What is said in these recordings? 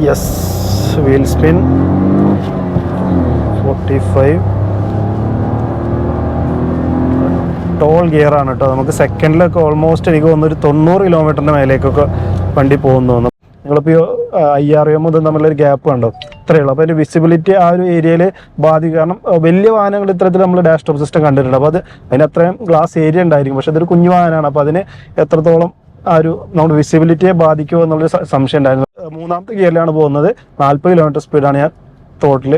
Yes wheel spin forty five tall gear ആണ് കേട്ടോ നമുക്ക് സെക്കൻഡിലൊക്കെ ഓൾമോസ്റ്റ് എനിക്ക് തോന്നുന്നു ഒരു തൊണ്ണൂറ് കിലോമീറ്ററിന്റെ മേലേക്കൊക്കെ വണ്ടി പോകുന്നു തോന്നുന്നു. നിങ്ങളിപ്പോൾ ഐ ആർ എം മുതൽ തമ്മിലൊരു ഗ്യാപ്പ് കണ്ടോ? ഇത്രയേ ഉള്ളൂ. അപ്പോൾ അതിന്റെ വിസിബിലിറ്റി ആ ഒരു ഏരിയയിൽ ബാധിക്കും. കാരണം വലിയ വാഹനങ്ങൾ ഇത്തരത്തിൽ നമ്മൾ ഡാഷ് ടോപ്പ് സിസ്റ്റം കണ്ടിട്ടുണ്ട്. അപ്പോൾ അത് അതിന് അത്രയും ഗ്ലാസ് ഏരിയ ഉണ്ടായിരിക്കും. പക്ഷേ അതൊരു കുഞ്ഞു വാഹനമാണ്. അപ്പോൾ അതിന് എത്രത്തോളം ആ ഒരു നമ്മുടെ വിസിബിലിറ്റിയെ ബാധിക്കുമോ എന്നുള്ളൊരു സംശയം ഉണ്ടായിരുന്നു. മൂന്നാമത്തെ ഗിയറിലാണ് പോകുന്നത്. നാൽപ്പത് കിലോമീറ്റർ സ്പീഡാണ് ഞാൻ ടോട്ടൽ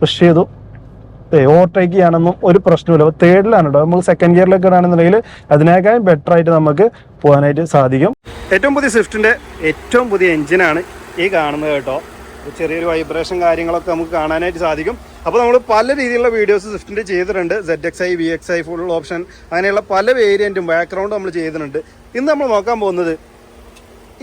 പുഷ് ചെയ്തു. ഓവർടേക്ക് ചെയ്യാനൊന്നും ഒരു പ്രശ്നമില്ല അപ്പോൾ തേർഡിലാണ് കേട്ടോ നമ്മൾ സെക്കൻഡ് ഗിയറിലൊക്കെ ഇടാണെന്നുണ്ടെങ്കിൽ അതിനേക്കാളും ബെറ്റർ ആയിട്ട് നമുക്ക് പോകാനായിട്ട് സാധിക്കും. ഏറ്റവും പുതിയ സ്വിഫ്റ്റിന്റെ ഏറ്റവും പുതിയ എഞ്ചിനാണ് ഈ കാണുന്നത് കേട്ടോ. ചെറിയൊരു വൈബ്രേഷൻ കാര്യങ്ങളൊക്കെ നമുക്ക് കാണാനായിട്ട് സാധിക്കും. അപ്പോൾ നമ്മൾ പല രീതിയിലുള്ള വീഡിയോസ് സ്വിഫ്റ്റിന്റെ ചെയ്തിട്ടുണ്ട്. Z X I V X I full option അങ്ങനെയുള്ള പല വേരിയന്റും ബാക്ക്ഗ്രൗണ്ടും നമ്മൾ ചെയ്തിട്ടുണ്ട്. ഇന്ന് നമ്മൾ നോക്കാൻ പോകുന്നത്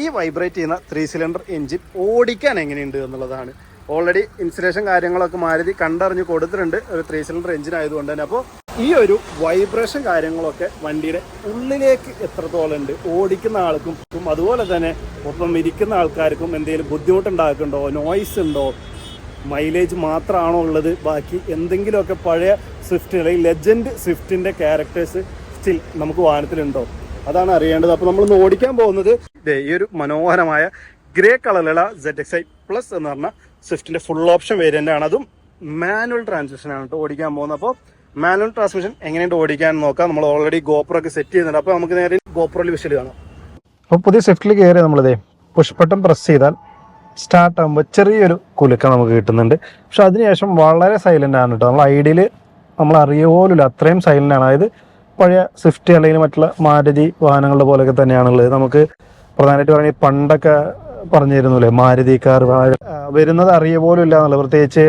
ഈ വൈബ്രേറ്റ് ചെയ്യുന്ന ത്രീ സിലിണ്ടർ എഞ്ചിൻ ഓടിക്കാൻ എങ്ങനെയുണ്ട് എന്നുള്ളതാണ്. ഓൾറെഡി ഇൻസുലേഷൻ കാര്യങ്ങളൊക്കെ മാരുതി കണ്ടറിഞ്ഞ് കൊടുത്തിട്ടുണ്ട് ഒരു ത്രീ സിലിണ്ടർ എഞ്ചിൻ ആയതുകൊണ്ട് തന്നെ. അപ്പോൾ ഈ ഒരു വൈബ്രേഷൻ കാര്യങ്ങളൊക്കെ വണ്ടിയുടെ ഉള്ളിലേക്ക് എത്രത്തോളം ഉണ്ട് ഓടിക്കുന്ന ആൾക്കും അതുപോലെ തന്നെ ഒപ്പം ഇരിക്കുന്ന ആൾക്കാർക്കും എന്തെങ്കിലും ബുദ്ധിമുട്ടുണ്ടാക്കുന്നുണ്ടോ നോയ്സ് ഉണ്ടോ മൈലേജ് മാത്രമാണോ ഉള്ളത് ബാക്കി എന്തെങ്കിലുമൊക്കെ പഴയ സ്വിഫ്റ്റ് അല്ലെങ്കിൽ ലെജൻഡ് സ്വിഫ്റ്റിന്റെ ക്യാരക്ടേഴ്സ് സ്റ്റിൽ നമുക്ക് വാഹനത്തിലുണ്ടോ? അതാണ് അറിയേണ്ടത്. അപ്പോൾ നമ്മൾ ഓടിക്കാൻ പോകുന്നത് ഈ ഒരു മനോഹരമായ ഗ്രേ കളറിലുള്ള സെഡ് എക്സ് ഐ പ്ലസ് എന്ന് പറഞ്ഞ സ്വിഫ്റ്റിന്റെ ഫുൾ ഓപ്ഷൻ വേരിയന്റ് ആണ്. അതും മാനുവൽ ട്രാൻസ്മിഷൻ ആണ് കേട്ടോ ഓടിക്കാൻ പോകുന്നത്. അപ്പോൾ മാനുവൽ ട്രാൻസ്മിഷൻ എങ്ങനെയുണ്ട് ഓടിക്കാൻ നോക്കാം. നമ്മൾ ഓൾറെഡി ഗോപ്രോ ഒക്കെ സെറ്റ് ചെയ്യുന്നുണ്ട്. അപ്പോൾ നമുക്ക് നേരെ ഗോപ്രോയിൽ വിഷൽ കാണാം. അപ്പോൾ പുതിയ സ്വിഫ്റ്റിൽ കയറി നമ്മളിതേ പുഷ് ബട്ടൺ പ്രസ് ചെയ്താൽ സ്റ്റാർട്ട് ആകുമ്പോൾ ചെറിയൊരു കുലുക്കം നമുക്ക് കിട്ടുന്നുണ്ട്. പക്ഷെ അതിനുശേഷം വളരെ സൈലന്റ് ആണ് കേട്ടോ. നമ്മൾ ഐഡിയിൽ നമ്മൾ അറിയ പോലും അത്രയും സൈലന്റ് ആണ്. അതായത് പഴയ സ്വിഫ്റ്റ് അല്ലെങ്കിൽ മറ്റുള്ള മാരുതി വാഹനങ്ങളുടെ പോലെയൊക്കെ തന്നെയാണുള്ളത്. നമുക്ക് പ്രധാനമായിട്ട് പറയുന്നത് പണ്ടൊക്കെ പറഞ്ഞു അല്ലേ മാരുതി കാർ വരുന്നത് അറിയ പോലും ഇല്ല എന്നുള്ളത്. പ്രത്യേകിച്ച്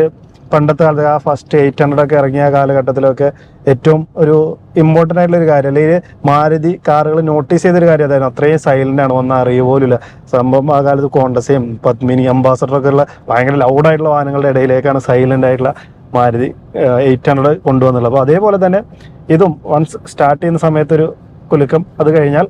പണ്ടത്തെ കാലത്ത് ആ ഫസ്റ്റ് എയ്റ്റ് ഹൺഡ്രഡ് ഒക്കെ ഇറങ്ങിയ കാലഘട്ടത്തിലൊക്കെ ഏറ്റവും ഒരു ഇമ്പോർട്ടന്റ് ആയിട്ടുള്ള ഒരു കാര്യം അല്ലെങ്കിൽ മാരുതി കാറുകൾ നോട്ടീസ് ചെയ്തൊരു കാര്യം അതായിരുന്നു. അത്രയും സൈലന്റ് ആണ് ഒന്നും അറിയ പോലും ഇല്ല. സംഭവം ആ കാലത്ത് കോണ്ടസയും പത്മിനി അംബാസഡർ ഒക്കെ ഉള്ള ഭയങ്കര ലൗഡായിട്ടുള്ള വാഹനങ്ങളുടെ ഇടയിലേക്കാണ് സൈലന്റ് ആയിട്ടുള്ള മാരുതി എയ്റ്റ് ഹൺഡ്രഡ് കൊണ്ടുവന്നുള്ളത്. അപ്പോൾ അതേപോലെ തന്നെ ഇതും വൺസ് സ്റ്റാർട്ട് ചെയ്യുന്ന സമയത്തൊരു കുലുക്കം അത് കഴിഞ്ഞാൽ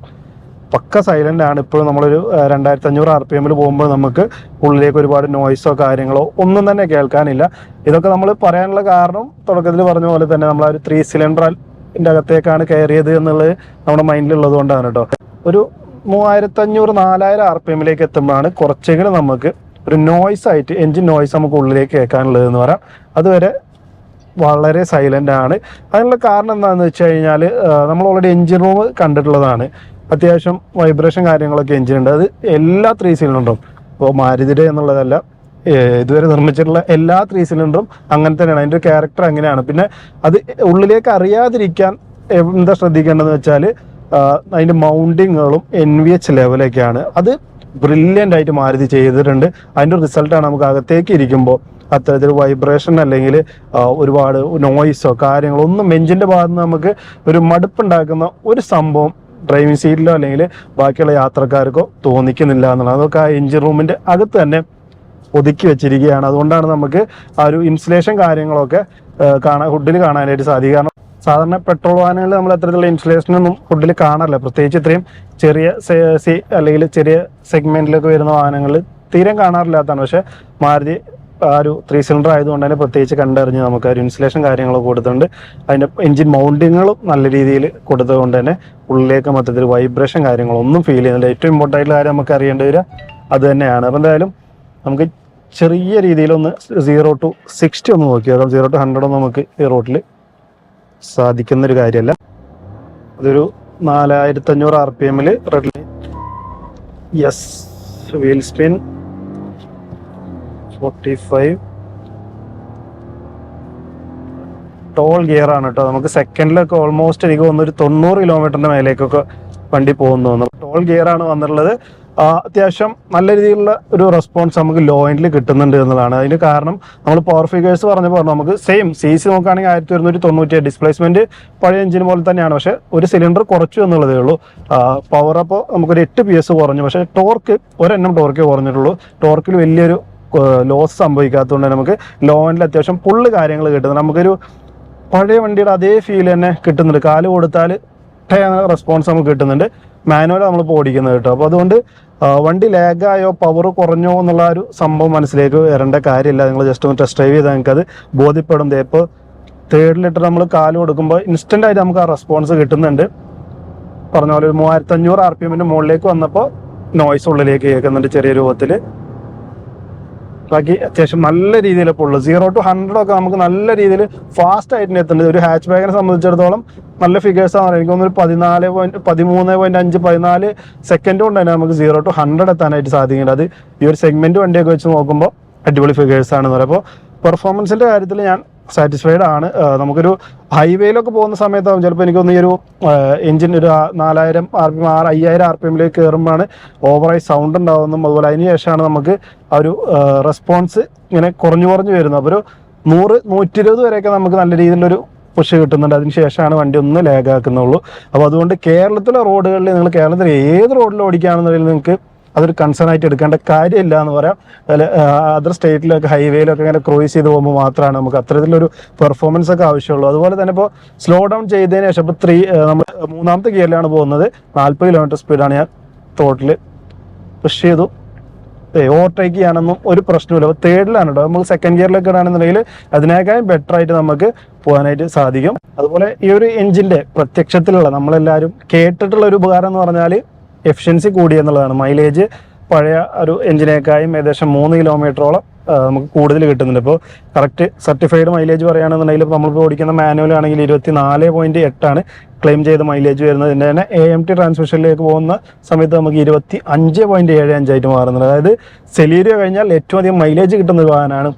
പക്ക സൈലന്റ് ആണ്. ഇപ്പോഴും നമ്മളൊരു രണ്ടായിരത്തി അഞ്ഞൂറ് ആർ പി എമ്മിൽ പോകുമ്പോൾ നമുക്ക് ഉള്ളിലേക്ക് ഒരുപാട് നോയ്സോ കാര്യങ്ങളോ ഒന്നും തന്നെ കേൾക്കാനില്ല. ഇതൊക്കെ നമ്മൾ പറയാനുള്ള കാരണം തുടക്കത്തിൽ പറഞ്ഞ പോലെ തന്നെ നമ്മൾ ആ ഒരു ത്രീ സിലിണ്ടറിന്റെ അകത്തേക്കാണ് കയറിയത് എന്നുള്ളത് നമ്മുടെ മൈൻഡിലുള്ളത് കൊണ്ടാണ് കേട്ടോ ഒരു മൂവായിരത്തി അഞ്ഞൂറ് നാലായിരം ആർ പി എമ്മിലേക്ക് എത്തുമ്പോഴാണ് കുറച്ചെങ്കിലും നമുക്ക് ഒരു നോയ്സ് ആയിട്ട് എൻജിൻ നോയ്സ് നമുക്ക് ഉള്ളിലേക്ക് കേൾക്കാനുള്ളത് എന്ന് പറയാം. അതുവരെ വളരെ സൈലന്റ് ആണ്. അതിനുള്ള കാരണം എന്താണെന്ന് വെച്ച് കഴിഞ്ഞാൽ നമ്മൾ ഓൾറെഡി എൻജിൻ റൂം കണ്ടിട്ടുള്ളതാണ്. അത്യാവശ്യം വൈബ്രേഷൻ കാര്യങ്ങളൊക്കെ എൻജിൻ ഉണ്ട്. അത് എല്ലാ ത്രീ സിലിണ്ടറും ഇപ്പോൾ മാരുതിയുടെ എന്നുള്ളതല്ല ഇതുവരെ നിർമ്മിച്ചിട്ടുള്ള എല്ലാ ത്രീ സിലിണ്ടറും അങ്ങനെ തന്നെയാണ്. അതിന്റെ ക്യാരക്ടർ അങ്ങനെയാണ്. പിന്നെ അത് ഉള്ളിലേക്ക് അറിയാതിരിക്കാൻ എന്താ ശ്രദ്ധിക്കേണ്ടതെന്ന് വെച്ചാൽ അതിന്റെ മൗണ്ടിങ്ങുകളും എൻ വി എച്ച് ലെവലൊക്കെയാണ് അത് ബ്രില്യന്റ് ആയിട്ട് മാരുതി ചെയ്തിട്ടുണ്ട്. അതിന്റെ റിസൾട്ടാണ് നമുക്ക് അകത്തേക്ക് ഇരിക്കുമ്പോൾ അത്തരത്തിൽ വൈബ്രേഷൻ അല്ലെങ്കിൽ ഒരുപാട് നോയിസോ കാര്യങ്ങളോ ഒന്നും എഞ്ചിന്റെ ഭാഗത്ത് നമുക്ക് ഒരു മടുപ്പുണ്ടാക്കുന്ന ഒരു സംഭവം ഡ്രൈവിംഗ് സീറ്റിലോ അല്ലെങ്കിൽ ബാക്കിയുള്ള യാത്രക്കാർക്കോ തോന്നിക്കുന്നില്ല എന്നുള്ളത് അതൊക്കെ ആ എഞ്ചിൻ റൂമിന്റെ അകത്ത് തന്നെ ഒതുക്കി വെച്ചിരിക്കുകയാണ്. അതുകൊണ്ടാണ് നമുക്ക് ആ ഒരു ഇൻസുലേഷൻ കാര്യങ്ങളൊക്കെ കാണാൻ ഹുഡിൽ കാണാനായിട്ട് സാധിക്കും കാരണം സാധാരണ പെട്രോൾ വാഹനങ്ങൾ നമ്മൾ അത്തരത്തിലുള്ള ഇൻസുലേഷനൊന്നും ഫുഡിൽ കാണാറില്ല. പ്രത്യേകിച്ച് ഇത്രയും ചെറിയ സെ- അല്ലെങ്കിൽ ചെറിയ സെഗ്മെന്റിലൊക്കെ വരുന്ന വാഹനങ്ങളിൽ തീരെ കാണാറില്ലാത്തതാണ്. പക്ഷെ മാരുതി ആ ഒരു ത്രീ സിലിണ്ടർ ആയതുകൊണ്ട് തന്നെ പ്രത്യേകിച്ച് കണ്ടറിഞ്ഞ് നമുക്ക് ഒരു ഇൻസുലേഷൻ കാര്യങ്ങളൊക്കെ കൊടുത്തിട്ടുണ്ട്. അതിന്റെ എഞ്ചിൻ മൗണ്ടിങ്ങുകളും നല്ല രീതിയിൽ കൊടുത്തതുകൊണ്ട് തന്നെ ഉള്ളിലേക്ക് മൊത്തത്തിൽ വൈബ്രേഷൻ കാര്യങ്ങളൊന്നും ഫീൽ ചെയ്യുന്നില്ല. ഏറ്റവും ഇമ്പോർട്ടന്റ് ആയിട്ടുള്ള കാര്യം നമുക്ക് അറിയേണ്ടി വരിക അത് തന്നെയാണ്. അപ്പോൾ എന്തായാലും നമുക്ക് ചെറിയ രീതിയിലൊന്ന് സീറോ ടു സിക്സ്റ്റി ഒന്ന് നോക്കാം സീറോ ടു ഹൺഡ്രഡ് ഒന്ന് നമുക്ക് ഈ റോട്ടിൽ സാധിക്കുന്ന ഒരു കാര്യമല്ല. അതൊരു നാലായിരത്തി അഞ്ഞൂറ് ആർ പി എമ്മിൽ red yes wheel spin forty five tall gear ആണ് കേട്ടോ നമുക്ക് സെക്കൻഡിലൊക്കെ ഓൾമോസ്റ്റ് എനിക്ക് തോന്നുന്നു ഒരു തൊണ്ണൂറ് കിലോമീറ്ററിന്റെ മേലേക്കൊക്കെ വണ്ടി പോകുന്നു ടോൾ ഗിയർ ആണ് വന്നിട്ടുള്ളത്. അത്യാവശ്യം നല്ല രീതിയിലുള്ള ഒരു റെസ്പോൺസ് നമുക്ക് ലോ എൻഡിൽ കിട്ടുന്നുണ്ട് എന്നതാണ്. അതിന് കാരണം നമ്മൾ പവർ ഫിഗേഴ്സ് പറഞ്ഞ പറഞ്ഞു നമുക്ക് സെയിം സി സി നോക്കുകയാണെങ്കിൽ ആയിരത്തി ഒരുന്നൂറ്റി തൊണ്ണൂറ്റി ഡിസ്പ്ലേസ്മെന്റ് പഴയ എഞ്ചിന് പോലെ തന്നെയാണ്. പക്ഷെ ഒരു സിലിണ്ടർ കുറച്ചു എന്നുള്ളതേ ഉള്ളൂ. പവർ അപ്പോൾ നമുക്കൊരു എട്ട് പി എസ് കുറഞ്ഞു. പക്ഷേ ടോർക്ക് ഒരെണ്ണം ടോർക്കേ കുറഞ്ഞിട്ടുള്ളൂ. ടോർക്കിൽ വലിയൊരു ലോസ് സംഭവിക്കാത്തതുകൊണ്ട് നമുക്ക് ലോ എൻഡിൽ അത്യാവശ്യം പുള്ള് കാര്യങ്ങൾ കിട്ടുന്നത് നമുക്കൊരു പഴയ വണ്ടിയുടെ അതേ ഫീൽ തന്നെ കിട്ടുന്നുണ്ട്. കാൽ കൊടുത്താൽ കട്ടയാണ് റെസ്പോൺസ് നമുക്ക് കിട്ടുന്നുണ്ട്. മാനുവൽ നമ്മളിപ്പോൾ ഓടിക്കുന്നത് കേട്ടോ. അപ്പോൾ അതുകൊണ്ട് വണ്ടി ലാഗായോ പവർ കുറഞ്ഞോ എന്നുള്ള ഒരു സംഭവം മനസ്സിലേക്ക് വരേണ്ട കാര്യമില്ല. നിങ്ങൾ ജസ്റ്റ് ഒന്ന് ടെസ്റ്റ് ഡ്രൈവ് ചെയ്താൽ അത് ബോധ്യപ്പെടും. ഇപ്പോൾ തേർഡ് ലിറ്റർ നമ്മൾ കാൽ കൊടുക്കുമ്പോൾ ഇൻസ്റ്റന്റ് ആയിട്ട് നമുക്ക് ആ റെസ്പോൺസ് കിട്ടുന്നുണ്ട്. പറഞ്ഞ പോലെ ഒരു മൂവായിരത്തഞ്ഞൂറ് ആർ പി എമ്മിന്റെ മുകളിലേക്ക് വന്നപ്പോൾ നോയ്സ് ഉള്ളിലേക്ക് കേൾക്കുന്നുണ്ട് ചെറിയ രൂപത്തിൽ ബാക്കി അത്യാവശ്യം നല്ല രീതിയിൽ പുള്ള് സീറോ ടു ഹൺഡ്രഡ് ഒക്കെ നമുക്ക് നല്ല രീതിയിൽ ഫാസ്റ്റ് ആയിട്ട് എത്തുന്നുണ്ട്. ഒരു ഹാച്ച് ബാഗിനെ സംബന്ധിച്ചിടത്തോളം നല്ല ഫിഗേഴ്സ് ആണ്. എനിക്ക് തോന്നുന്നു പതിനാല് പോയിന്റ് പതിമൂന്ന് പോയിന്റ് അഞ്ച് പതിനാല് സെക്കൻഡ് കൊണ്ട് തന്നെ നമുക്ക് സീറോ ടു ഹൺഡ്രഡ് എത്താനായിട്ട് സാധിക്കുന്നുണ്ട്. അത് ഈ ഒരു സെഗ്മെന്റ് വണ്ടിയൊക്കെ വെച്ച് നോക്കുമ്പോൾ അടിപൊളി ഫിഗേഴ്സ് ആണെന്ന് പറയുമ്പോൾ പെർഫോമൻസിന്റെ കാര്യത്തിൽ ഞാൻ സാറ്റിസ്ഫൈഡ് ആണ്. നമുക്കൊരു ഹൈവേയിലൊക്കെ പോകുന്ന സമയത്താവും ചിലപ്പോൾ എനിക്കൊന്ന് ഈ ഒരു എഞ്ചിൻ ഒരു നാലായിരം ആർ പി എം ആറ് അയ്യായിരം ആർ പി എമ്മിലേക്ക് കയറുമ്പോഴാണ് ഓവറായി സൗണ്ട് ഉണ്ടാകുന്നതും അതുപോലെ അതിന് ശേഷമാണ് നമുക്ക് ആ ഒരു റെസ്പോൺസ് ഇങ്ങനെ കുറഞ്ഞു കുറഞ്ഞു വരുന്നത്. അപ്പോൾ ഒരു നൂറ് നൂറ്റി ഇരുപത് വരെയൊക്കെ നമുക്ക് നല്ല രീതിയിലൊരു പുഷ് കിട്ടുന്നുണ്ട്. അതിന് ശേഷമാണ് വണ്ടി ഒന്ന് ലാഗാക്കുന്നുള്ളൂ അപ്പോൾ അതുകൊണ്ട് കേരളത്തിലെ റോഡുകളിൽ നിങ്ങൾ കേരളത്തിൽ ഏത് റോഡിൽ ഓടിക്കുകയാണെന്നുണ്ടെങ്കിൽ നിങ്ങൾക്ക് അതൊരു കൺസേൺ ആയിട്ട് എടുക്കേണ്ട കാര്യമില്ല എന്ന് പറയാം. അതിൽ അതർ സ്റ്റേറ്റിലൊക്കെ ഹൈവേയിലൊക്കെ ഇങ്ങനെ ക്രൂയിസ് ചെയ്ത് പോകുമ്പോൾ മാത്രമാണ് നമുക്ക് അത്തരത്തിലൊരു പെർഫോമൻസ് ഒക്കെ ആവശ്യമുള്ളൂ. അതുപോലെ തന്നെ ഇപ്പോൾ സ്ലോ ഡൗൺ ചെയ്തതിന് ശേഷം ഇപ്പോൾ ത്രീ നമ്മൾ മൂന്നാമത്തെ ഗിയറിലാണ് പോകുന്നത്. നാൽപ്പത് കിലോമീറ്റർ സ്പീഡാണ് ഞാൻ തോട്ടിൽ പുഷ് ചെയ്തു. ഓവർടേക്ക് ചെയ്യാനൊന്നും ഒരു പ്രശ്നമില്ല അപ്പോൾ തേർഡിലാണ് കേട്ടോ. നമുക്ക് സെക്കൻഡ് ഗിയറിലൊക്കെ ഇടാണെന്നുണ്ടെങ്കിൽ അതിനേക്കാളും ബെറ്റർ ആയിട്ട് നമുക്ക് പോകാനായിട്ട് സാധിക്കും. അതുപോലെ ഈ ഒരു എഞ്ചിന്റെ പ്രത്യക്ഷത്തിലുള്ള നമ്മളെല്ലാവരും കേട്ടിട്ടുള്ള ഒരു ഉപകാരം എന്ന് പറഞ്ഞാൽ എഫിഷ്യൻസി കൂടി എന്നുള്ളതാണ്. മൈലേജ് പഴയ ഒരു എഞ്ചിനേക്കായും ഏകദേശം മൂന്ന് കിലോമീറ്ററോളം നമുക്ക് കൂടുതൽ കിട്ടുന്നുണ്ട്. ഇപ്പോൾ കറക്റ്റ് സർട്ടിഫൈഡ് മൈലേജ് പറയുകയാണെന്നുണ്ടെങ്കിൽ നമ്മളിപ്പോൾ ഓടിക്കുന്ന മാനുവൽ ആണെങ്കിൽ ഇരുപത്തി നാല് പോയിന്റ് എട്ടാണ് ക്ലെയിം ചെയ്ത മൈലേജ് വരുന്നത്. ഇതിന്റെ തന്നെ എ എം ടി ട്രാൻസ്മിഷനിലേക്ക് പോകുന്ന സമയത്ത് നമുക്ക് ഇരുപത്തി അഞ്ച് പോയിന്റ് ഏഴ് അഞ്ചായിട്ട് മാറുന്നുണ്ട്. അതായത് സെലീരിയ കഴിഞ്ഞാൽ ഏറ്റവും അധികം മൈലേജ് കിട്ടുന്ന ഒരു വാഹനമാണ്.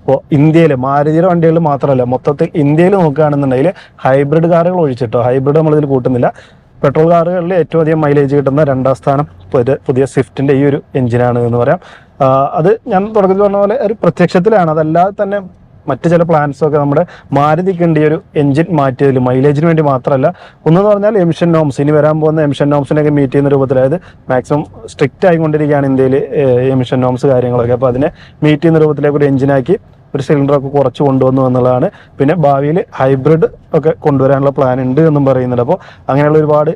ഇപ്പോൾ ഇന്ത്യയിൽ മാരുതിയുടെ വണ്ടികളിൽ മാത്രമല്ല മൊത്തത്തിൽ ഇന്ത്യയിൽ നോക്കുകയാണെന്നുണ്ടെങ്കിൽ ഹൈബ്രിഡ് കാറുകൾ ഒഴിച്ചിട്ടോ ഹൈബ്രിഡ് നമ്മളിതിൽ കൂട്ടുന്നില്ല. പെട്രോൾ കാറുകളിൽ ഏറ്റവും അധികം മൈലേജ് കിട്ടുന്ന രണ്ടാം സ്ഥാനം പുതിയ സ്വിഫ്റ്റിന്റെ ഈ ഒരു എഞ്ചിനാണ് എന്ന് പറയാം. അത് ഞാൻ തുടക്കത്തിൽ പറഞ്ഞ പോലെ ഒരു പ്രത്യക്ഷത്തിലാണ്. അതല്ലാതെ തന്നെ മറ്റ് ചില പ്ലാൻസൊക്കെ നമ്മുടെ മാരുതിക്കുണ്ട് ഈ ഒരു എഞ്ചിൻ മാറ്റിയതിൽ മൈലേജിന് വേണ്ടി മാത്രമല്ല. ഒന്നെന്ന് പറഞ്ഞാൽ എമിഷൻ നോംസ് ഇനി വരാൻ പോകുന്ന എമിഷൻ നോംസിനൊക്കെ മീറ്റ് ചെയ്യുന്ന രൂപത്തിൽ അതായത് മാക്സിമം സ്ട്രിക്റ്റ് ആയിക്കൊണ്ടിരിക്കുകയാണ് ഇന്ത്യയിൽ എമിഷൻ നോംസ് കാര്യങ്ങളൊക്കെ. അപ്പോൾ അതിനെ മീറ്റ് ചെയ്യുന്ന രൂപത്തിലേക്ക് ഒരു എഞ്ചിനാക്കി ഒരു സിലിണ്ടറൊക്കെ കുറച്ച് കൊണ്ടുവന്നു എന്നുള്ളതാണ്. പിന്നെ ഭാവിയിൽ ഹൈബ്രിഡ് ഒക്കെ കൊണ്ടുവരാനുള്ള പ്ലാൻ ഉണ്ട് എന്നും പറയുന്നുണ്ട്. അപ്പോൾ അങ്ങനെയുള്ള ഒരുപാട്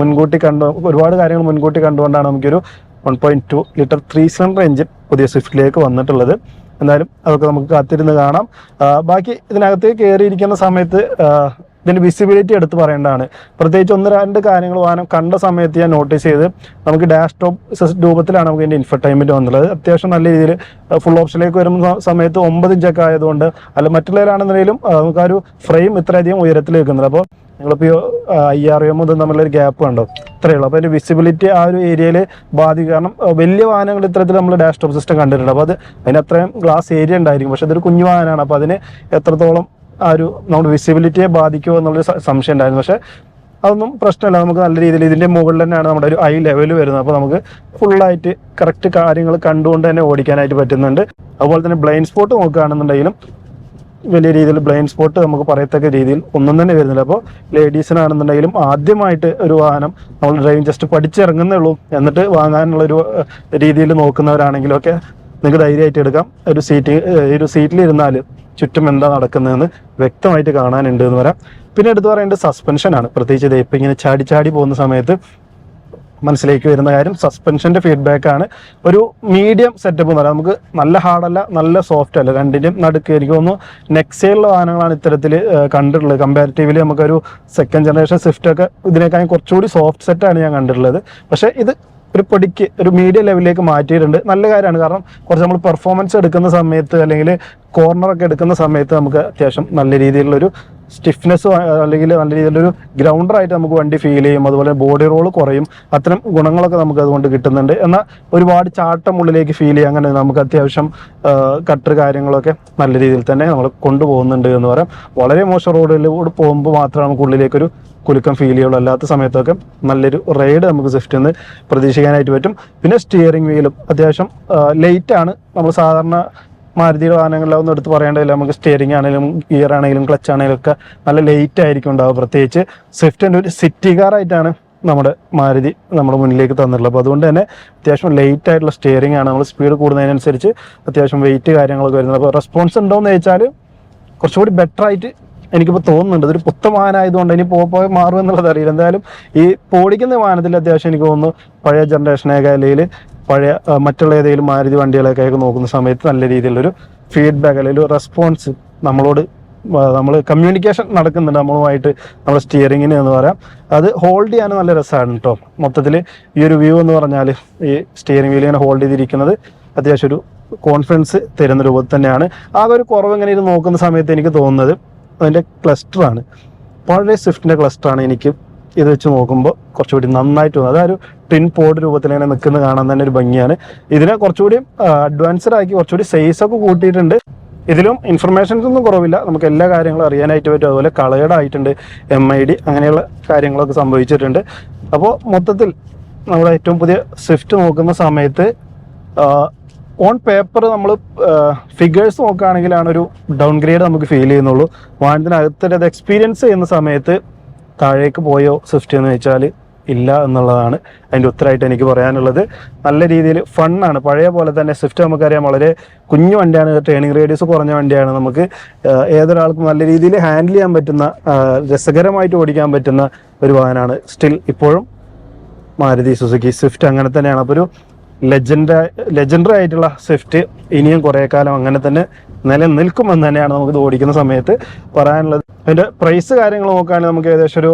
മുൻകൂട്ടി കണ്ടു ഒരുപാട് കാര്യങ്ങൾ മുൻകൂട്ടി കണ്ടുകൊണ്ടാണ് നമുക്കൊരു one point two litre three cylinder engine പുതിയ സ്വിഫ്റ്റിലേക്ക് വന്നിട്ടുള്ളത്. എന്തായാലും അതൊക്കെ നമുക്ക് കാത്തിരുന്ന് കാണാം. ബാക്കി ഇതിനകത്ത് കയറിയിരിക്കുന്ന സമയത്ത് ആ, ഇതിന്റെ വിസിബിലിറ്റി എടുത്ത് പറയേണ്ടതാണ്. പ്രത്യേകിച്ച് ഒന്ന് രണ്ട് കാര്യങ്ങൾ വാഹനം കണ്ട സമയത്ത് ഞാൻ നോട്ടീസ് ചെയ്ത് നമുക്ക് ഡാഷ് ടോപ്പ് രൂപത്തിലാണ് നമുക്ക് ഇതിന്റെ ഇൻഫർടൈൻമെന്റ് വന്നുള്ളത് അത്യാവശ്യം നല്ല രീതിയിൽ ഫുൾ ഓപ്ഷനിലേക്ക് വരുന്ന സമയത്ത് ഒമ്പത് ഇഞ്ചൊക്കെ ആയതുകൊണ്ട് അല്ല മറ്റുള്ളവരാണെന്നുണ്ടെങ്കിലും നമുക്ക് ആ ഒരു ഫ്രെയിം ഇത്രയധികം ഉയരത്തിൽ വെക്കുന്നത് അപ്പോൾ നിങ്ങളിപ്പോൾ ഐ ആർ എം മുതൽ തമ്മിലൊരു ഗ്യാപ്പ് കണ്ടോ? ഇത്രയേ ഉള്ളൂ. അപ്പോൾ അതിന്റെ വിസിബിലിറ്റി ആ ഒരു ഏരിയയിൽ ബാധിക്കും. കാരണം വലിയ വാഹനങ്ങൾ ഇത്തരത്തിൽ നമ്മൾ ഡാഷ് ടോപ്പ് സിസ്റ്റം കണ്ടിട്ടുണ്ട്. അപ്പോൾ അത് അതിന് അത്രയും ഗ്ലാസ് ഏരിയ ഉണ്ടായിരിക്കും. പക്ഷേ ഇതൊരു കുഞ്ഞു വാഹനമാണ്. അപ്പോൾ അതിന് എത്രത്തോളം ആ ഒരു നമ്മുടെ വിസിബിലിറ്റിയെ ബാധിക്കുമോ എന്നുള്ളൊരു സംശയം ഉണ്ടായിരുന്നു. പക്ഷേ അതൊന്നും പ്രശ്നമില്ല. നമുക്ക് നല്ല രീതിയിൽ ഇതിന്റെ മുകളിൽ തന്നെയാണ് നമ്മുടെ ഒരു ഐ ലെവൽ വരുന്നത്. അപ്പോൾ നമുക്ക് ഫുള്ളായിട്ട് കറക്റ്റ് കാര്യങ്ങൾ കണ്ടുകൊണ്ട് തന്നെ ഓടിക്കാനായിട്ട് പറ്റുന്നുണ്ട്. അതുപോലെ തന്നെ ബ്ലൈൻഡ് സ്പോട്ട് നോക്കുകയാണെന്നുണ്ടെങ്കിലും വലിയ രീതിയിൽ ബ്ലൈൻഡ് സ്പോട്ട് നമുക്ക് പറയത്തക്ക രീതിയിൽ ഒന്നും തന്നെ വരുന്നില്ല. അപ്പോൾ ലേഡീസിനാണെന്നുണ്ടെങ്കിലും ആദ്യമായിട്ട് ഒരു വാഹനം നമ്മൾ ഡ്രൈവിംഗ് ജസ്റ്റ് പഠിച്ചിറങ്ങുന്നേ ഉള്ളൂ എന്നിട്ട് വാങ്ങാനുള്ള ഒരു രീതിയിൽ നോക്കുന്നവരാണെങ്കിലും ഒക്കെ നിങ്ങൾക്ക് ധൈര്യമായിട്ട് എടുക്കാം. ഒരു സീറ്റ് ഒരു സീറ്റിൽ ഇരുന്നാൽ ചുറ്റും എന്താ നടക്കുന്നതെന്ന് വ്യക്തമായിട്ട് കാണാനുണ്ട് എന്ന് പറയാം. പിന്നെ എടുത്ത് പറയേണ്ട സസ്പെൻഷനാണ് പ്രത്യേകിച്ച് ഇത് ഇപ്പം ഇങ്ങനെ ചാടി ചാടി പോകുന്ന സമയത്ത് മനസ്സിലേക്ക് വരുന്ന കാര്യം സസ്പെൻഷന്റെ ഫീഡ്ബാക്ക് ആണ്. ഒരു മീഡിയം സെറ്റപ്പ് എന്ന് പറയാം. നമുക്ക് നല്ല ഹാർഡല്ല നല്ല സോഫ്റ്റ് അല്ല. രണ്ടിന്റെയും നടുക്ക് എനിക്ക് തോന്നുന്നു നെക്സയിലുള്ള വാഹനങ്ങളാണ് ഇത്തരത്തിൽ കണ്ടിട്ടുള്ളത്. കമ്പാരിറ്റീവ്ലി നമുക്കൊരു സെക്കൻഡ് ജനറേഷൻ സ്വിഫ്റ്റ് ഒക്കെ കുറച്ചുകൂടി സോഫ്റ്റ് സെറ്റാണ് ഞാൻ കണ്ടിട്ടുള്ളത്. പക്ഷേ ഇത് ഒരു പൊടിക്ക് ഒരു മീഡിയ ലെവലിലേക്ക് മാറ്റിയിട്ടുണ്ട്. നല്ല കാര്യമാണ്. കാരണം കുറച്ച് നമ്മൾ പെർഫോമൻസ് എടുക്കുന്ന സമയത്ത് അല്ലെങ്കിൽ കോർണറൊക്കെ എടുക്കുന്ന സമയത്ത് നമുക്ക് അത്യാവശ്യം നല്ല രീതിയിലുള്ളൊരു സ്റ്റിഫ്നെസ് അല്ലെങ്കിൽ നല്ല രീതിയിലൊരു ഗ്രൗണ്ടറായിട്ട് നമുക്ക് വണ്ടി ഫീൽ ചെയ്യും. അതുപോലെ ബോഡി റോൾ കുറയും. അത്തരം ഗുണങ്ങളൊക്കെ നമുക്ക് അതുകൊണ്ട് കിട്ടുന്നുണ്ട്. എന്നാൽ ഒരുപാട് ചാട്ടം ഉള്ളിലേക്ക് ഫീൽ ചെയ്യും അങ്ങനെ നമുക്ക് അത്യാവശ്യം കട്ടർ കാര്യങ്ങളൊക്കെ നല്ല രീതിയിൽ തന്നെ നമ്മൾ കൊണ്ടുപോകുന്നുണ്ട് എന്ന് പറയാം. വളരെ മോശം റോഡിലൂടെ പോകുമ്പോൾ മാത്രമേ നമുക്ക് ഉള്ളിലേക്കൊരു കുലുക്കം ഫീൽ ചെയ്യുള്ളൂ. അല്ലാത്ത സമയത്തൊക്കെ നല്ലൊരു റൈഡ് നമുക്ക് സ്വിഫ്റ്റിൽ നിന്ന് പ്രതീക്ഷിക്കാനായിട്ട് പറ്റും. പിന്നെ സ്റ്റിയറിംഗ് വീലും അത്യാവശ്യം ആണ്. നമ്മൾ സാധാരണ മാരുതിയുടെ വാഹനങ്ങളിലൊന്നും എടുത്ത് പറയേണ്ടതില്ല. നമുക്ക് സ്റ്റിയറിംഗ് ആണെങ്കിലും ഗിയർ ആണെങ്കിലും ക്ലച്ച് ആണെങ്കിലും ഒക്കെ നല്ല ലേറ്റ് ആയിരിക്കും ഉണ്ടാവുക. പ്രത്യേകിച്ച് സ്വിഫ്റ്റിന്റെ ഒരു സിറ്റി കാറായിട്ടാണ് നമ്മുടെ മാരുതി നമ്മുടെ മുന്നിലേക്ക് തന്നിട്ടുള്ളത്. അപ്പോൾ അതുകൊണ്ട് തന്നെ അത്യാവശ്യം ലേറ്റ് ആയിട്ടുള്ള സ്റ്റിയറിംഗ് ആണ്. നമ്മൾ സ്പീഡ് കൂടുന്നതിനനുസരിച്ച് അത്യാവശ്യം വെയിറ്റ് കാര്യങ്ങളൊക്കെ വരുന്നത്. അപ്പോൾ റെസ്പോൺസ് ഉണ്ടോ എന്ന് ചോദിച്ചാൽ കുറച്ചുകൂടി ബെറ്റർ ആയിട്ട് എനിക്കിപ്പോൾ തോന്നുന്നുണ്ട്. ഇതൊരു പുത്ത മാനായതുകൊണ്ട് ഇനി പോയി മാറും എന്നുള്ളത് അറിയില്ല. എന്തായാലും ഈ പോടിക്കുന്ന വാഹനത്തിൽ അത്യാവശ്യം എനിക്ക് തോന്നുന്നു പഴയ ജനറേഷനൊക്കെ അല്ലെങ്കിൽ പഴയ മറ്റുള്ള ഏതെങ്കിലും മാരുതി വണ്ടികളൊക്കെ നോക്കുന്ന സമയത്ത് നല്ല രീതിയിലുള്ളൊരു ഫീഡ്ബാക്ക് അല്ലെങ്കിൽ ഒരു റെസ്പോൺസ് നമ്മളോട് നമ്മൾ കമ്മ്യൂണിക്കേഷൻ നടക്കുന്നുണ്ട്. നമ്മളുമായിട്ട് നമ്മുടെ സ്റ്റിയറിങ്ങിന് എന്ന് പറയാം. അത് ഹോൾഡ് ചെയ്യാൻ നല്ല രസമാണ് കേട്ടോ മൊത്തത്തിൽ ഈ ഒരു വ്യൂ എന്ന് പറഞ്ഞാൽ ഈ സ്റ്റിയറിംഗ് വീൽ ഇങ്ങനെ ഹോൾഡ് ചെയ്തിരിക്കുന്നത് അത്യാവശ്യം ഒരു കോൺഫിഡൻസ് തരുന്ന രൂപത്തിൽ തന്നെയാണ്. ആ ഒരു കുറവ് ഇങ്ങനെ ഇത് നോക്കുന്ന സമയത്ത് എനിക്ക് തോന്നുന്നത് അതിന്റെ ക്ലസ്റ്ററാണ് പഴയ സ്വിഫ്റ്റിന്റെ ക്ലസ്റ്ററാണ് എനിക്ക് ഇത് വെച്ച് നോക്കുമ്പോൾ കുറച്ചുകൂടി നന്നായിട്ട് തോന്നുന്നത്. അതൊരു ടിൻ പോഡ് രൂപത്തിൽ ഇങ്ങനെ നിൽക്കുന്നത് കാണാൻ തന്നെ ഒരു ഭംഗിയാണ്. ഇതിനെ കുറച്ചുകൂടി അഡ്വാൻസ്ഡ് ആക്കി കുറച്ചുകൂടി സൈസ് ഒക്കെ കൂട്ടിയിട്ടുണ്ട്. ഇതിലും ഇൻഫർമേഷൻസ് ഒന്നും കുറവില്ല. നമുക്ക് എല്ലാ കാര്യങ്ങളും അറിയാനായിട്ട് പറ്റും. അതുപോലെ കളേർഡ് ആയിട്ടുണ്ട് എം ഐ ഡി അങ്ങനെയുള്ള കാര്യങ്ങളൊക്കെ സംഭവിച്ചിട്ടുണ്ട്. അപ്പോൾ മൊത്തത്തിൽ നമ്മുടെ ഏറ്റവും പുതിയ സ്വിഫ്റ്റ് നോക്കുന്ന സമയത്ത് ഓൺ പേപ്പർ നമ്മൾ ഫിഗേഴ്സ് നോക്കുകയാണെങ്കിലാണ് ഒരു ഡൗൺ ഗ്രേഡ് നമുക്ക് ഫീൽ ചെയ്യുന്നുള്ളൂ. വാഹനത്തിനകത്ത് അത് എക്സ്പീരിയൻസ് ചെയ്യുന്ന സമയത്ത് താഴേക്ക് പോയോ സ്വിഫ്റ്റ് എന്ന് വെച്ചാൽ ഇല്ല എന്നുള്ളതാണ് അതിന്റെ ഉത്തരമായിട്ട് എനിക്ക് പറയാനുള്ളത്. നല്ല രീതിയിൽ ഫണ്ണാണ് പഴയ പോലെ തന്നെ സ്വിഫ്റ്റ് നമുക്കറിയാം. വളരെ കുഞ്ഞു വണ്ടിയാണ്. ട്രെയിനിങ് റേഡിയസ് കുറഞ്ഞ വണ്ടിയാണ്. നമുക്ക് ഏതൊരാൾക്കും നല്ല രീതിയിൽ ഹാൻഡിൽ ചെയ്യാൻ പറ്റുന്ന രസകരമായിട്ട് ഓടിക്കാൻ പറ്റുന്ന ഒരു വാഹനമാണ്. സ്റ്റിൽ ഇപ്പോഴും മാരുതി സുസുക്കി. സ്വിഫ്റ്റ് അങ്ങനെ തന്നെയാണ്. അപ്പോൾ ഒരു ലെജൻഡ് ലെജൻഡറി ആയിട്ടുള്ള സ്വിഫ്റ്റ് ഇനിയും കുറേ കാലം അങ്ങനെ തന്നെ നിലനിൽക്കുമെന്ന് തന്നെയാണ് നമുക്ക് ഇത് ഓടിക്കുന്ന സമയത്ത് പറയാനുള്ളത്. അതിന്റെ പ്രൈസ് കാര്യങ്ങൾ നോക്കുകയാണെങ്കിൽ നമുക്ക് ഏകദേശം ഒരു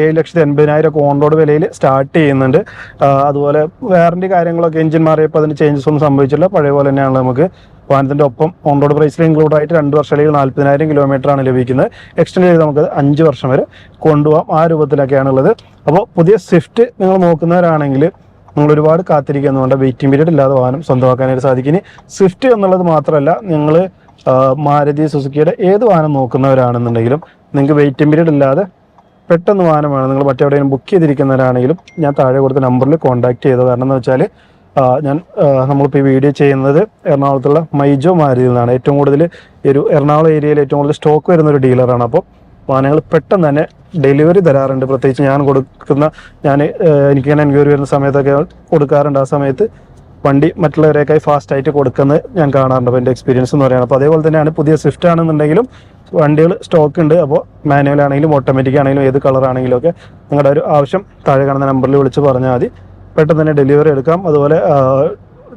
ഏഴ് ലക്ഷത്തി എൺപതിനായിരം ഒക്കെ ഓൺ റോഡ് വിലയിൽ സ്റ്റാർട്ട് ചെയ്യുന്നുണ്ട്. അതുപോലെ വാറണ്ടി കാര്യങ്ങളൊക്കെ എഞ്ചിൻ മാറിയപ്പോൾ അതിന് ചേഞ്ചസ് ഒന്നും സംഭവിച്ചില്ല. പഴയ പോലെ തന്നെയാണ് നമുക്ക് വാഹനത്തിന്റെ ഒപ്പം ഓൺ റോഡ് പ്രൈസിൽ ഇൻക്ലൂഡ് ആയിട്ട് രണ്ട് വർഷം അല്ലെങ്കിൽ നാൽപ്പതിനായിരം കിലോമീറ്റർ ആണ് ലഭിക്കുന്നത്. എക്സ്റ്റെൻഡ് ചെയ്ത് നമുക്ക് അഞ്ച് വർഷം വരെ കൊണ്ടുപോകാം ആ രൂപത്തിലൊക്കെയാണുള്ളത്. അപ്പോൾ പുതിയ സ്വിഫ്റ്റ് നിങ്ങൾ നോക്കുന്നവരാണെങ്കിൽ നിങ്ങൾ ഒരുപാട് കാത്തിരിക്കുന്നതുകൊണ്ട് വെയിറ്റിംഗ് പീരീഡ് ഇല്ലാതെ വാഹനം സ്വന്തമാക്കാനായിട്ട് സാധിക്കും ഇനി സ്വിഫ്റ്റ് എന്നുള്ളത് മാത്രമല്ല നിങ്ങൾ മാരുതി സുസുക്കിയുടെ ഏത് വാഹനം നോക്കുന്നവരാണെന്നുണ്ടെങ്കിലും നിങ്ങൾക്ക് വെയിറ്റിംഗ് പീരീഡ് ഇല്ലാതെ പെട്ടെന്ന് വാഹനം വേണം നിങ്ങൾ മറ്റെവിടെയും ബുക്ക് ചെയ്തിരിക്കുന്നവരാണെങ്കിലും ഞാൻ താഴെ കൊടുത്ത നമ്പറിൽ കോൺടാക്ട് ചെയ്തത്. കാരണം എന്ന് വെച്ചാൽ ഞാൻ നമ്മളിപ്പോൾ ഈ വീഡിയോ ചെയ്യുന്നത് എറണാകുളത്തുള്ള മൈജോ മാരുതിയിൽ നിന്നാണ്. ഏറ്റവും കൂടുതൽ ഒരു എറണാകുളം ഏരിയയിൽ ഏറ്റവും കൂടുതൽ സ്റ്റോക്ക് വരുന്ന ഒരു ഡീലറാണ് അപ്പോൾ വാഹനങ്ങൾ പെട്ടെന്ന് തന്നെ ഡെലിവറി തരാറുണ്ട്. പ്രത്യേകിച്ച് ഞാൻ കൊടുക്കുന്ന ഞാൻ എനിക്കിങ്ങനെ എൻക്വയറി വരുന്ന സമയത്തൊക്കെ കൊടുക്കാറുണ്ട്. ആ സമയത്ത് വണ്ടി മറ്റുള്ളവരെക്കായി ഫാസ്റ്റ് ആയിട്ട് കൊടുക്കുന്നത് ഞാൻ കാണാറുണ്ട്. അപ്പോൾ എന്റെ എക്സ്പീരിയൻസ് എന്ന് പറയുന്നത്. അപ്പോൾ അതേപോലെ തന്നെയാണ് പുതിയ സ്വിഫ്റ്റ് ആണെന്നുണ്ടെങ്കിലും വണ്ടികൾ സ്റ്റോക്ക് ഉണ്ട്. അപ്പോൾ മാനുവൽ ആണെങ്കിലും ഓട്ടോമാറ്റിക് ആണെങ്കിലും ഏത് കളർ ആണെങ്കിലും ഒക്കെ നിങ്ങളുടെ ഒരു ആവശ്യം താഴെ കാണുന്ന നമ്പറിൽ വിളിച്ച് പറഞ്ഞാൽ മതി. പെട്ടെന്ന് തന്നെ ഡെലിവറി എടുക്കാം. അതുപോലെ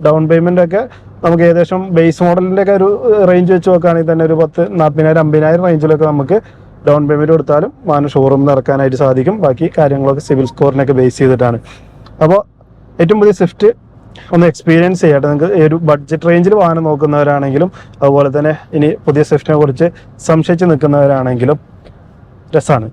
ഡൗൺ പേയ്മെന്റ് ഒക്കെ നമുക്ക് ഏകദേശം ബേസ് മോഡലിന്റെ ഒക്കെ ഒരു റേഞ്ച് വെച്ച് നോക്കുകയാണെങ്കിൽ തന്നെ ഒരു പത്ത് നാൽപ്പതിനായിരം അമ്പതിനായിരം റേഞ്ചിലൊക്കെ നമുക്ക് ഡൗൺ പേയ്മെന്റ് കൊടുത്താലും വാഹനം ഷോറൂമിൽ ഇറക്കാനായിട്ട് സാധിക്കും. ബാക്കി കാര്യങ്ങളൊക്കെ സിവിൽ സ്കോറിനൊക്കെ ബേസ് ചെയ്തിട്ടാണ്. അപ്പോൾ ഏറ്റവും പുതിയ സ്വിഫ്റ്റ് ഒന്ന് എക്സ്പീരിയൻസ് ചെയ്യട്ടെ. നിങ്ങൾക്ക് ഒരു ബഡ്ജറ്റ് റേഞ്ചിൽ വാഹനം നോക്കുന്നവരാണെങ്കിലും അതുപോലെ തന്നെ ഇനി പുതിയ സ്വിഫ്റ്റിനെ കുറിച്ച് സംശയിച്ച് നിൽക്കുന്നവരാണെങ്കിലും രസമാണ്